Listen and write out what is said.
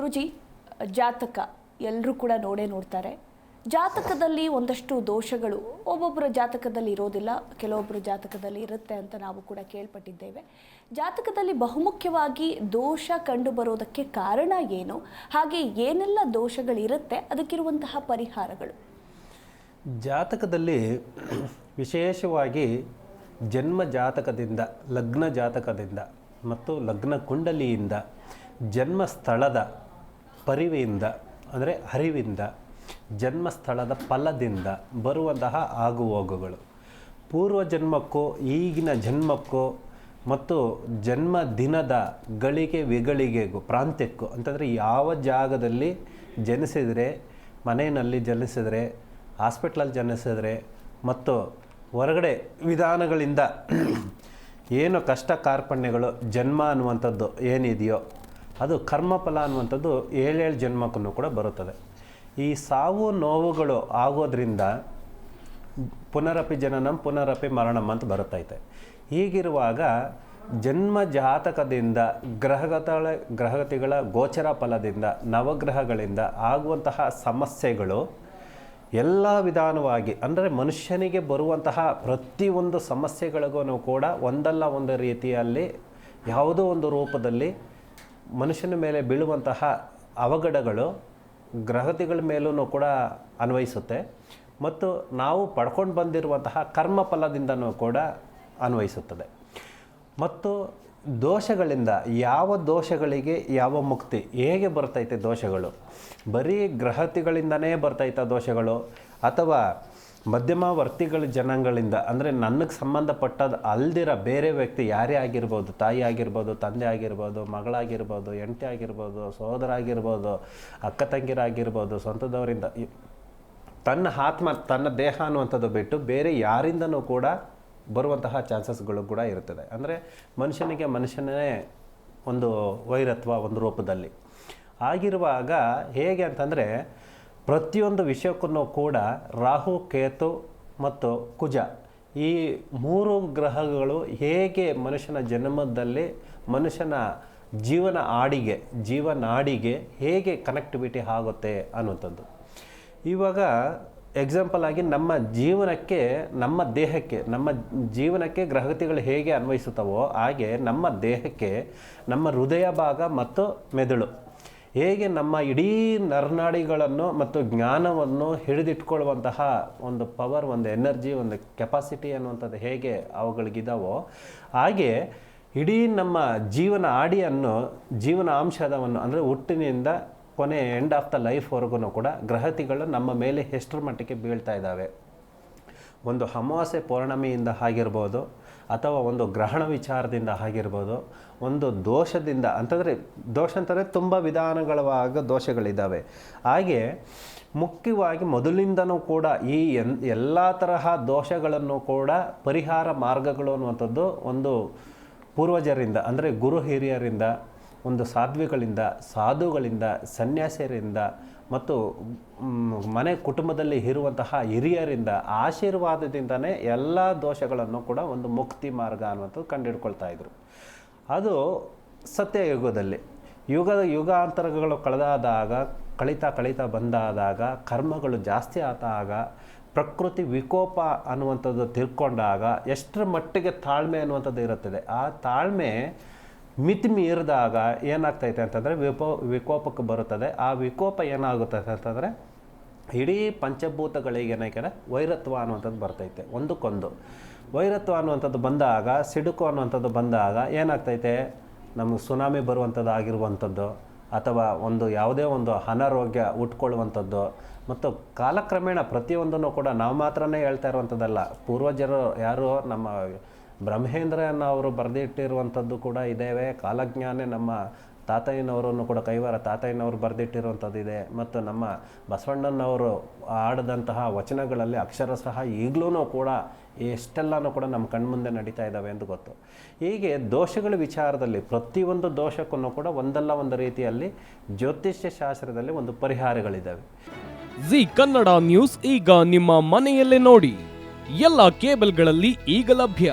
ಗುರುಜಿ, ಜಾತಕ ಎಲ್ಲರೂ ಕೂಡ ನೋಡೇ ನೋಡ್ತಾರೆ. ಜಾತಕದಲ್ಲಿ ಒಂದಷ್ಟು ದೋಷಗಳು ಒಬ್ಬೊಬ್ಬರ ಜಾತಕದಲ್ಲಿ ಇರೋದಿಲ್ಲ ಕೆಲವೊಬ್ಬರ ಜಾತಕದಲ್ಲಿ ಇರುತ್ತೆ ಅಂತ ನಾವು ಕೂಡ ಕೇಳ್ಪಟ್ಟಿದ್ದೇವೆ. ಜಾತಕದಲ್ಲಿ ಬಹುಮುಖ್ಯವಾಗಿ ದೋಷ ಕಂಡು ಬರೋದಕ್ಕೆ ಕಾರಣ ಏನು, ಹಾಗೆ ಏನೆಲ್ಲ ದೋಷಗಳಿರುತ್ತೆ, ಅದಕ್ಕಿರುವಂತಹ ಪರಿಹಾರಗಳು? ಜಾತಕದಲ್ಲಿ ವಿಶೇಷವಾಗಿ ಜನ್ಮ ಜಾತಕದಿಂದ, ಲಗ್ನ ಜಾತಕದಿಂದ ಮತ್ತು ಲಗ್ನ ಕುಂಡಲಿಯಿಂದ ಜನ್ಮ ಸ್ಥಳದ ಪರಿವೆಯಿಂದ, ಅಂದರೆ ಹರಿವಿಂದ, ಜನ್ಮಸ್ಥಳದ ಫಲದಿಂದ ಬರುವಂತಹ ಆಗುಹೋಗುಗಳು. ಪೂರ್ವ ಜನ್ಮಕ್ಕೋ ಈಗಿನ ಜನ್ಮಕ್ಕೋ, ಮತ್ತು ಜನ್ಮ ದಿನದ ಗಳಿಗೆ ವಿಗಳಿಗೆಗೂ, ಪ್ರಾಂತ್ಯಕ್ಕೂ, ಅಂತಂದರೆ ಯಾವ ಜಾಗದಲ್ಲಿ ಜನಿಸಿದರೆ, ಮನೆಯಲ್ಲಿ ಜನಿಸಿದರೆ, ಹಾಸ್ಪಿಟ್ಲಲ್ಲಿ ಜನಿಸಿದರೆ, ಮತ್ತು ಹೊರಗಡೆ ವಿಧಾನಗಳಿಂದ, ಏನು ಕಷ್ಟ ಕಾರ್ಪಣ್ಯಗಳು ಜನ್ಮ ಅನ್ನುವಂಥದ್ದು ಏನಿದೆಯೋ ಅದು ಕರ್ಮಫಲ ಅನ್ನುವಂಥದ್ದು ಏಳೇಳು ಜನ್ಮಕ್ಕೂ ಕೂಡ ಬರುತ್ತದೆ. ಈ ಸಾವು ನೋವುಗಳು ಆಗೋದ್ರಿಂದ ಪುನರಪಿ ಜನನಂ, ಪುನರಪಿ ಮರಣಂ ಅಂತ ಬರುತ್ತೈತೆ. ಹೀಗಿರುವಾಗ ಜನ್ಮ ಜಾತಕದಿಂದ ಗ್ರಹಗತಗಳ ಗ್ರಹಗತಿಗಳ ಗೋಚರ ಫಲದಿಂದ, ನವಗ್ರಹಗಳಿಂದ ಆಗುವಂತಹ ಸಮಸ್ಯೆಗಳು ಎಲ್ಲ ವಿಧಾನವಾಗಿ, ಅಂದರೆ ಮನುಷ್ಯನಿಗೆ ಬರುವಂತಹ ಪ್ರತಿಯೊಂದು ಸಮಸ್ಯೆಗಳಿಗೂ ಕೂಡ ಒಂದಲ್ಲ ಒಂದು ರೀತಿಯಲ್ಲಿ ಯಾವುದೋ ಒಂದು ರೂಪದಲ್ಲಿ ಮನುಷ್ಯನ ಮೇಲೆ ಬೀಳುವಂತಹ ಅವಘಡಗಳು ಗ್ರಹತಿಗಳ ಮೇಲೂ ಕೂಡ ಅನ್ವಯಿಸುತ್ತೆ. ಮತ್ತು ನಾವು ಪಡ್ಕೊಂಡು ಬಂದಿರುವಂತಹ ಕರ್ಮ ಫಲದಿಂದನೂ ಕೂಡ ಅನ್ವಯಿಸುತ್ತದೆ. ಮತ್ತು ದೋಷಗಳಿಂದ ಯಾವ ದೋಷಗಳಿಗೆ ಯಾವ ಮುಕ್ತಿ, ಹೇಗೆ ಬರ್ತೈತೆ ದೋಷಗಳು? ಬರೀ ಗ್ರಹತಿಗಳಿಂದನೇ ಬರ್ತೈತ ದೋಷಗಳು ಅಥವಾ ಮಧ್ಯಮವರ್ತಿಗಳ ಜನಗಳಿಂದ ಅಂದರೆ ನನಗೆ ಸಂಬಂಧಪಟ್ಟದ್ದು ಅಲ್ದಿರ ಬೇರೆ ವ್ಯಕ್ತಿ ಯಾರೇ ಆಗಿರ್ಬೋದು, ತಾಯಿ ಆಗಿರ್ಬೋದು, ತಂದೆ ಆಗಿರ್ಬೋದು, ಮಗಳಾಗಿರ್ಬೋದು, ಹೆಂಡತಿ ಆಗಿರ್ಬೋದು ಸಹೋದರ ಆಗಿರ್ಬೋದು ಅಕ್ಕ ತಂಗಿರಾಗಿರ್ಬೋದು, ಸ್ವಂತದವರಿಂದ ತನ್ನ ಆತ್ಮ, ತನ್ನ ದೇಹ ಅನ್ನುವಂಥದ್ದು ಬಿಟ್ಟು ಬೇರೆ ಯಾರಿಂದನೂ ಕೂಡ ಬರುವಂತಹ ಚಾನ್ಸಸ್ಗಳು ಕೂಡ ಇರ್ತದೆ ಅಂದರೆ ಮನುಷ್ಯನಿಗೆ ಮನುಷ್ಯನೇ ಒಂದು ವೈರತ್ವ, ಒಂದು ರೂಪದಲ್ಲಿ. ಆಗಿರುವಾಗ ಹೇಗೆ ಅಂತಂದರೆ ಪ್ರತಿಯೊಂದು ವಿಷಯಕ್ಕೂ ಕೂಡ ರಾಹು, ಕೇತು ಮತ್ತು ಕುಜ ಈ ಮೂರು ಗ್ರಹಗಳು ಹೇಗೆ ಮನುಷ್ಯನ ಜನ್ಮದಲ್ಲಿ ಮನುಷ್ಯನ ಜೀವನ ಆಡಿಗೆ, ಜೀವನಾಡಿಗೆ ಹೇಗೆ ಕನೆಕ್ಟಿವಿಟಿ ಆಗುತ್ತೆ ಅನ್ನುವಂಥದ್ದು. ಇವಾಗ ಎಕ್ಸಾಂಪಲ್ ಆಗಿ ನಮ್ಮ ಜೀವನಕ್ಕೆ, ನಮ್ಮ ದೇಹಕ್ಕೆ, ನಮ್ಮ ಜೀವನಕ್ಕೆ ಗ್ರಹಗತಿಗಳು ಹೇಗೆ ಅನ್ವಯಿಸುತ್ತವೋ ಹಾಗೆ ನಮ್ಮ ದೇಹಕ್ಕೆ ನಮ್ಮ ಹೃದಯ ಭಾಗ ಮತ್ತು ಮೆದುಳು. ಹೇಗೆ ನಮ್ಮ ಇಡೀ ನರ್ನಾಡಿಗಳನ್ನು ಮತ್ತು ಜ್ಞಾನವನ್ನು ಹಿಡಿದಿಟ್ಕೊಳ್ಳುವಂತಹ ಒಂದು ಪವರ್ ಒಂದು ಎನರ್ಜಿ ಒಂದು ಕೆಪಾಸಿಟಿ ಅನ್ನುವಂಥದ್ದು ಹೇಗೆ ಅವುಗಳಿಗಿದಾವೋ ಹಾಗೆ ಇಡೀ ನಮ್ಮ ಜೀವನ ಆಡಿಯನ್ನು, ಜೀವನ ಅಂಶದವನ್ನು ಅಂದರೆ ಹುಟ್ಟಿನಿಂದ ಕೊನೆ ಎಂಡ್ ಆಫ್ ದ ಲೈಫ್ವರೆಗೂ ಕೂಡ ಗ್ರಹತಿಗಳು ನಮ್ಮ ಮೇಲೆ ಎಷ್ಟರ ಮಟ್ಟಿಗೆ ಬೀಳ್ತಾ ಇದ್ದಾವೆ. ಒಂದು ಅಮಾವಾಸ್ಯೆ ಪೌರ್ಣಮಿಯಿಂದ ಆಗಿರ್ಬೋದು ಅಥವಾ ಒಂದು ಗ್ರಹಣ ವಿಚಾರದಿಂದ ಆಗಿರ್ಬೋದು, ಒಂದು ದೋಷದಿಂದ ಅಂತಂದರೆ ದೋಷ ಅಂತಂದರೆ ತುಂಬ ವಿಧಾನಗಳವಾಗ ದೋಷಗಳಿದ್ದಾವೆ. ಹಾಗೆ ಮುಖ್ಯವಾಗಿ ಮೊದಲಿಂದನೂ ಕೂಡ ಈ ಎನ್, ಎಲ್ಲ ತರಹ ದೋಷಗಳನ್ನು ಕೂಡ ಪರಿಹಾರ ಮಾರ್ಗಗಳು ಅನ್ನುವಂಥದ್ದು ಒಂದು ಪೂರ್ವಜರಿಂದ, ಅಂದರೆ ಗುರು ಹಿರಿಯರಿಂದ, ಒಂದು ಸಾಧ್ವಿಗಳಿಂದ, ಸಾಧುಗಳಿಂದ, ಸನ್ಯಾಸಿಯರಿಂದ ಮತ್ತು ಮನೆ ಕುಟುಂಬದಲ್ಲಿ ಇರುವಂತಹ ಹಿರಿಯರಿಂದ ಆಶೀರ್ವಾದದಿಂದನೇ ಎಲ್ಲ ದೋಷಗಳನ್ನು ಕೂಡ ಒಂದು ಮುಕ್ತಿ ಮಾರ್ಗ ಅನ್ನುವಂಥದ್ದು ಕಂಡುಹಿಡ್ಕೊಳ್ತಾ ಇದ್ರು. ಅದು ಸತ್ಯಯುಗದಲ್ಲಿ. ಯುಗದ ಯುಗಾಂತರಗಳು ಕಳೆದಾದಾಗ, ಕಳೀತಾ ಕಳೀತಾ ಬಂದಾದಾಗ, ಕರ್ಮಗಳು ಜಾಸ್ತಿ ಆದಾಗ, ಪ್ರಕೃತಿ ವಿಕೋಪ ಅನ್ನುವಂಥದ್ದು ತಿಳ್ಕೊಂಡಾಗ ಎಷ್ಟರ ಮಟ್ಟಿಗೆ ತಾಳ್ಮೆ ಅನ್ನುವಂಥದ್ದು ಇರುತ್ತದೆ. ಆ ತಾಳ್ಮೆ ಮಿತಿ ಮೀರಿದಾಗ ಏನಾಗ್ತೈತೆ ಅಂತಂದರೆ ವಿಕೋ ವಿಕೋಪಕ್ಕೆ ಬರುತ್ತದೆ. ಆ ವಿಕೋಪ ಏನಾಗುತ್ತೆ ಅಂತಂದರೆ ಇಡೀ ಪಂಚಭೂತಗಳಿಗೆ ಏನಾಯ್ಕೆ ವೈರತ್ವ ಅನ್ನುವಂಥದ್ದು ಬರ್ತೈತೆ. ಒಂದಕ್ಕೊಂದು. ವೈರತ್ವ ಅನ್ನುವಂಥದ್ದು ಬಂದಾಗ, ಸಿಡುಕು ಅನ್ನುವಂಥದ್ದು ಬಂದಾಗ ಏನಾಗ್ತೈತೆ? ನಮಗೆ ಸುನಾಮಿ ಬರುವಂಥದ್ದು ಆಗಿರುವಂಥದ್ದು, ಅಥವಾ ಒಂದು ಯಾವುದೇ ಒಂದು ಅನಾರೋಗ್ಯ ಉಟ್ಕೊಳ್ಳುವಂಥದ್ದು. ಮತ್ತು ಕಾಲಕ್ರಮೇಣ ಪ್ರತಿಯೊಂದನ್ನು ಕೂಡ ನಾವು ಮಾತ್ರನೇ ಹೇಳ್ತಾ ಇರುವಂಥದ್ದಲ್ಲ. ಪೂರ್ವಜರು ಯಾರು ನಮ್ಮ ಬ್ರಹ್ಮೇಂದ್ರನ ಅವರು ಬರೆದಿಟ್ಟಿರುವಂಥದ್ದು ಕೂಡ ಇದ್ದೇವೆ ಕಾಲಜ್ಞಾನೆ ನಮ್ಮ ತಾತಯ್ಯನವರನ್ನು ಕೂಡ, ಕೈವಾರ ತಾತಯ್ಯನವರು ಬರೆದಿಟ್ಟಿರುವಂಥದ್ದು ಇದೆ. ಮತ್ತು ನಮ್ಮ ಬಸವಣ್ಣನವರು ಆಡದಂತಹ ವಚನಗಳಲ್ಲಿ ಅಕ್ಷರ ಸಹ ಈಗಲೂ ಕೂಡ ಎಷ್ಟೆಲ್ಲನೂ ಕೂಡ ನಮ್ಮ ಕಣ್ಮುಂದೆ ನಡೀತಾ ಇದ್ದಾವೆ ಎಂದು ಗೊತ್ತು. ಹೀಗೆ ದೋಷಗಳ ವಿಚಾರದಲ್ಲಿ ಪ್ರತಿಯೊಂದು ದೋಷಕ್ಕೂ ಕೂಡ ಒಂದಲ್ಲ ಒಂದು ರೀತಿಯಲ್ಲಿ ಜ್ಯೋತಿಷ್ಯ ಶಾಸ್ತ್ರದಲ್ಲಿ ಒಂದು ಪರಿಹಾರಗಳಿದ್ದಾವೆ. ಜಿ ಕನ್ನಡ ನ್ಯೂಸ್ ಈಗ ನಿಮ್ಮ ಮನೆಯಲ್ಲೇ ನೋಡಿ. ಎಲ್ಲ ಕೇಬಲ್ಗಳಲ್ಲಿ ಈಗ ಲಭ್ಯ.